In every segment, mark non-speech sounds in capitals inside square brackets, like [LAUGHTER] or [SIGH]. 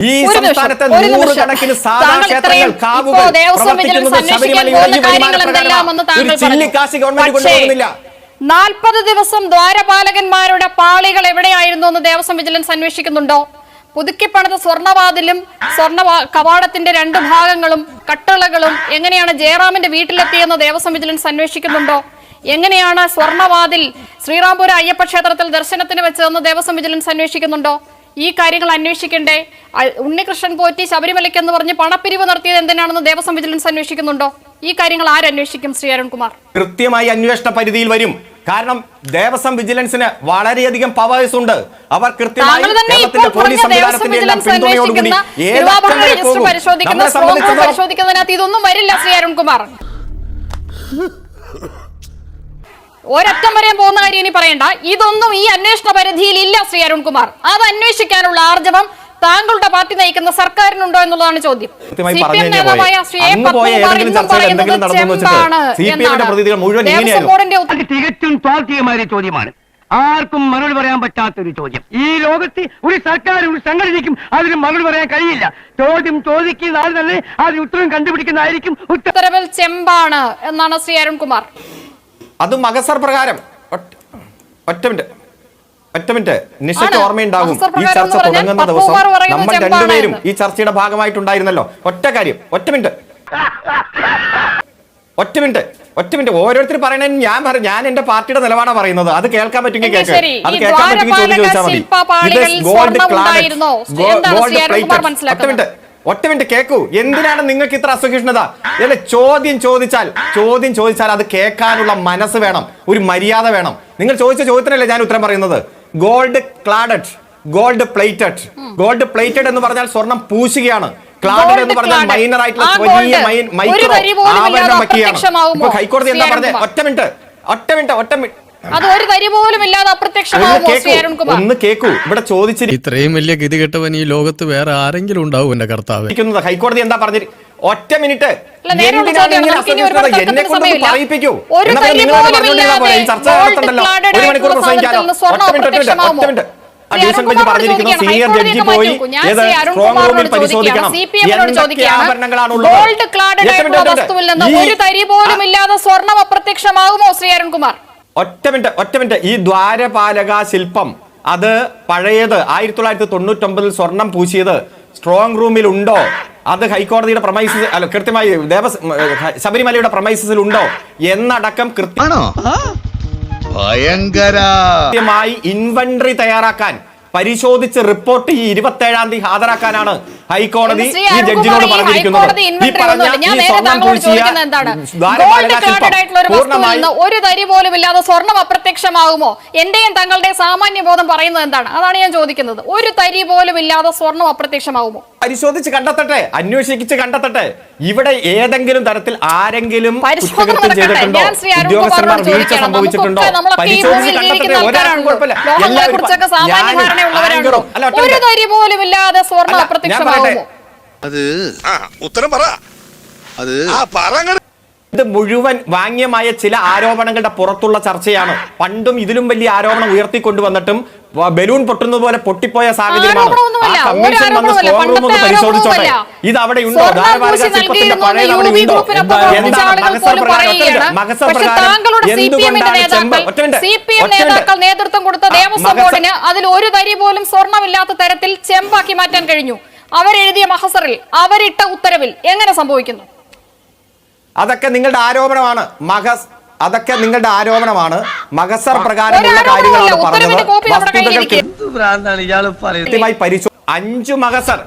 ഈ സംസ്ഥാനത്തെ നൂറുകണക്കിന് സാധാ ക്ഷേത്രങ്ങൾ കാവുകൾ പ്രവർത്തിക്കുന്നത് ശബരിമലയുടെ ഈ വരുമാന ഒരു ചില്ലിക്കാശ് ഗവൺമെന്റ് കൊണ്ടുപോകുന്നില്ല നാൽപ്പത് ദിവസം ദ്വാരപാലകന്മാരുടെ പാളികൾ എവിടെയായിരുന്നു എന്ന് ദേവസ്വം വിജിലൻസ് അന്വേഷിക്കുന്നുണ്ടോ? പുതുക്കിപ്പണിത സ്വർണവാതിലും സ്വർണ കവാടത്തിന്റെ രണ്ട് ഭാഗങ്ങളും കട്ടളകളും എങ്ങനെയാണ് ജയറാമിന്റെ വീട്ടിലെത്തിയെന്ന് ദേവസ്വം വിജിലൻസ് അന്വേഷിക്കുന്നുണ്ടോ? എങ്ങനെയാണ് സ്വർണവാതിൽ ശ്രീറാംപുര അയ്യപ്പ ക്ഷേത്രത്തിൽ ദർശനത്തിന് വെച്ചതെന്ന് ദേവസ്വം വിജിലൻസ് അന്വേഷിക്കുന്നുണ്ടോ? ഈ കാര്യങ്ങൾ അന്വേഷിക്കണ്ടേ? ഉണ്ണികൃഷ്ണൻ പോറ്റി ശബരിമലയ്ക്ക് എന്ന് പറഞ്ഞ് പണപ്പിരിവ് നടത്തിയത് എന്തിനാണെന്ന് ദേവസ്വം വിജിലൻസ് അന്വേഷിക്കുന്നുണ്ടോ? ഈ കാര്യങ്ങൾ ആരന്വേഷിക്കും ശ്രീ അരുൺകുമാർ? കൃത്യമായി അന്വേഷണ പരിധിയിൽ വരും. കാരണം ദേവസ്വം വിജിലൻസിന് വളരെയധികം പവേഴ്സ് ഉണ്ട് അവർ കൃത്യമായി പരിശോധിക്കുന്നതിനകത്ത് ഇതൊന്നും വരില്ല ശ്രീ അരുൺകുമാർ. [LAUGHS] ഒരറ്റം വരെയും പോകുന്ന കാര്യം ഇനി പറയണ്ട. ഇതൊന്നും ഈ അന്വേഷണ പരിധിയിൽ ഇല്ല ശ്രീ അരുൺകുമാർ. അത് അന്വേഷിക്കാനുള്ള ആർജവം താങ്കളുടെ പാർട്ടി നയിക്കുന്ന സർക്കാരിനുണ്ടോ എന്നുള്ളതാണ് ചോദ്യം. തികച്ചും സ്വാർത്ഥീയമായ ചോദ്യമാണ്. ആർക്കും മറുപടി പറയാൻ പറ്റാത്ത ഒരു ചോദ്യം. ഈ ലോകത്ത് ഒരു സർക്കാർ ഒരു സംഘടനയ്ക്കും അതിന് മറുപടി പറയാൻ കഴിയില്ല. ചോദ്യം ചോദിക്കുന്ന ആൾ തന്നെ അതിന് ഉത്തരം കണ്ടുപിടിക്കുന്നതായിരിക്കും ഉത്തരം ഉത്തരവിൽ ചെമ്പാണ് എന്നാണ് ശ്രീ അരുൺകുമാർ. അത് മകസർ പ്രകാരം. ഒറ്റ- മിനിറ്റ്. ഒറ്റ മിനിറ്റ്. നിശയ്ക്ക് ഓർമ്മയുണ്ടാകും ഈ ചർച്ച തുടങ്ങുന്ന ദിവസം നമ്മൾ രണ്ടുപേരും ഈ ചർച്ചയുടെ ഭാഗമായിട്ടുണ്ടായിരുന്നല്ലോ. ഒറ്റ കാര്യം. ഒറ്റ മിനിറ്റ്. ഒറ്റ മിനിറ്റ്. ഒറ്റ മിനിറ്റ്. ഓരോരുത്തർ പറയണേ ഞാൻ പറയും ഞാൻ എന്റെ പാർട്ടിയുടെ നിലപാടാണ് പറയുന്നത്. അത് കേൾക്കാൻ പറ്റുമെങ്കിൽ കേൾക്കാം കേൾക്ക് ശരി, അത് കേൾക്കാൻ പറ്റുമെങ്കിൽ ചോദിച്ചാൽ മതി. ഇത് ഗോൾഡ്? എന്താണ് ഗോൾഡ് ഒറ്റ മിനിറ്റ്. ഒറ്റ മിനിറ്റ് കേക്കൂ. എന്തിനാണ് നിങ്ങൾക്ക് ഇത്ര അസഹിഷ്ണുത? അല്ലെ ചോദ്യം ചോദിച്ചാൽ ചോദ്യം ചോദിച്ചാൽ അത് കേൾക്കാനുള്ള മനസ്സ് വേണം. ഒരു മര്യാദ വേണം. നിങ്ങൾ ചോദിച്ച ചോദ്യത്തിനല്ലേ ഞാൻ ഉത്തരം പറയുന്നത്? Gold cladded gold plated gold plated എന്ന് പറഞ്ഞാൽ സ്വർണം പൂശുകയാണ്. ക്ലാഡഡ് എന്ന് പറഞ്ഞാൽ. മൈനർ ആയിട്ടുള്ള വലിയ മൈക്രോ വയ്ക്കുകയാണ് ഇപ്പൊ ഹൈക്കോടതി എന്താ പറഞ്ഞത്. ഒറ്റ മിനിറ്റ് ഒറ്റ മിനിറ്റ് ഒറ്റ മിനിറ്റ് അത് ഒരു തരി പോലും ഇല്ലാതെ അപ്രത്യക്ഷമാകും കേക്കൂ. അരുൺകുമാർ ഒന്ന് കേക്കൂ. ഇവിടെ ചോദിച്ചിരി ഇത്രയും വലിയ ഗതികെട്ടവൻ ഈ ലോകത്ത് വേറെ ആരെങ്കിലും ഉണ്ടാവും എന്റെ കർത്താവ്. ഹൈക്കോടതി എന്താ പറഞ്ഞത് ഒറ്റ മിനിറ്റ്. അഡീഷൻ ബെഞ്ച് പറഞ്ഞിരിക്കുന്നു സീനിയർ ജഡ്ജി പോയി. ഏത് സ്ട്രോങ് റൂമിൽ പരിശോധിക്കണം. എന്തൊക്കെ ഈ- തരി പോലും ഇല്ലാതെ സ്വർണം അപ്രത്യക്ഷമാകുമോ ശ്രീ അരുൺകുമാർ ഒറ്റ മിനിറ്റ് ഒറ്റ മിനിറ്റ്. ഈ ദ്വാരപാലക ശില്പം അത് പഴയത് ആയിരത്തി തൊള്ളായിരത്തി തൊണ്ണൂറ്റൊമ്പതിൽ സ്വർണം പൂശിയത് സ്ട്രോങ് റൂമിൽ ഉണ്ടോ? അത് ഹൈക്കോടതിയുടെ പ്രമൈസസ് അല്ല കൃത്യമായി ദേവസ് ശബരിമലയുടെ പ്രമൈസസിൽ ഉണ്ടോ? എന്നടക്കം കൃത്യമാണോ ഭയങ്കരമായി ഭയങ്കര. കൃത്യമായി ഇൻവെന്ററി തയ്യാറാക്കാൻ പരിശോധിച്ച് റിപ്പോർട്ട് ഈ ഇരുപത്തേഴാം തീയതി ഹാജരാക്കാനാണ് ഹൈക്കോടതി ഈ ജഡ്ജിനോട് പറഞ്ഞിരിക്കുന്നത്. ഒരു തരി പോലും ഇല്ലാതെ സ്വർണം അപ്രത്യക്ഷമാകുമോ? എന്റെയും തങ്ങളുടെ സാമാന്യ ബോധം പറയുന്നത് എന്താണ്? അതാണ് ഞാൻ ചോദിക്കുന്നത്. ഒരു തരി പോലും ഇല്ലാതെ സ്വർണം അപ്രത്യക്ഷമാകുമോ? പരിശോധിച്ച് കണ്ടെത്തട്ടെ. അന്വേഷിച്ച് കണ്ടെത്തട്ടെ. ഇവിടെ ഏതെങ്കിലും തരത്തിൽ ആരെങ്കിലും പരിശോധന കുറ്റകൃത്യം ചെയ്തിട്ടുണ്ടോ? ഉദ്യോഗസ്ഥന്മാർ വീഴ്ച സംഭവിച്ചിട്ടുണ്ടോ? പരിശോധിച്ച് കണ്ടെത്തട്ടെ. ആൾക്കാരാണല്ലോ. കുഴപ്പമില്ല. എല്ലാവരും ഒരു. തരി പോലും ഇല്ലാതെ സ്വർണം അല്ല, ഞാൻ പറയട്ടെ. അപ്രത്യക്ഷമാകുമോ അത് ആ ഉത്തരം പറ. അത് ആ പറങ്ങട് ഇത് മുഴുവൻ വാങ്യമായ ചില ആരോപണങ്ങളുടെ പുറത്തുള്ള ചർച്ചയാണ്. പണ്ടും ഇതിലും വലിയ ആരോപണം ഉയർത്തിക്കൊണ്ടുവന്നിട്ടും ബലൂൺ പൊട്ടുന്നത് പോലെ പൊട്ടിപ്പോയ സാഹചര്യമാണ്. ആ കമ്മീഷൻ ഒരു വന്ന് സ്ട്രോങ് റൂം ഒന്ന് പണ്ടത്തെ പരിശോധിച്ചോട്ടെ. ഇത് അവിടെ ഉണ്ടോ? പഴയ അവിടെ ഉണ്ടോ എന്താണ് മകസർ പ്രകാരം. മകസർ പ്രകാരം എന്തുകൊണ്ടാണ് ചെമ്പ്? നേതൃത്വം കൊടുത്ത ആ, ദേവസ്വം ബോർഡിന് അതിൽ ഒരു തരി പോലും സ്വർണമില്ലാത്ത തരത്തിൽ ചെമ്പാക്കി മാറ്റാൻ കഴിഞ്ഞു. അവരെഴുതിയ മഹസറിൽ അവരിട്ട ഉത്തരവിൽ എങ്ങനെ സംഭവിക്കുന്നു? അതൊക്കെ നിങ്ങളുടെ ആരോപണമാണ്. മഹസ് അതൊക്കെ നിങ്ങളുടെ ആരോപണമാണ്. മഹസർ പ്രകാരമുള്ള കാര്യങ്ങളാണ് പറഞ്ഞത്. വസ്തുതകൾക്ക് പരിശോ അഞ്ചു മഹസർ.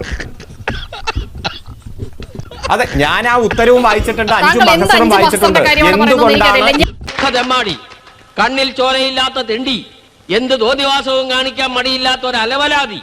അതെ ഞാൻ ആ ഉത്തരവും വായിച്ചിട്ടുണ്ട് അഞ്ചു അഞ്ച് വായിച്ചിട്ടുണ്ട്. മഹസറിന്റെ കാര്യമാണ് പറയുന്നത് എന്തുകൊണ്ടാണ് കണ്ണിൽ ചോരയില്ലാത്ത തെണ്ടി. എന്ത് ദോതിവാസവും കാണിക്കാൻ മടിയില്ലാത്ത ഒരു അലവലാതി.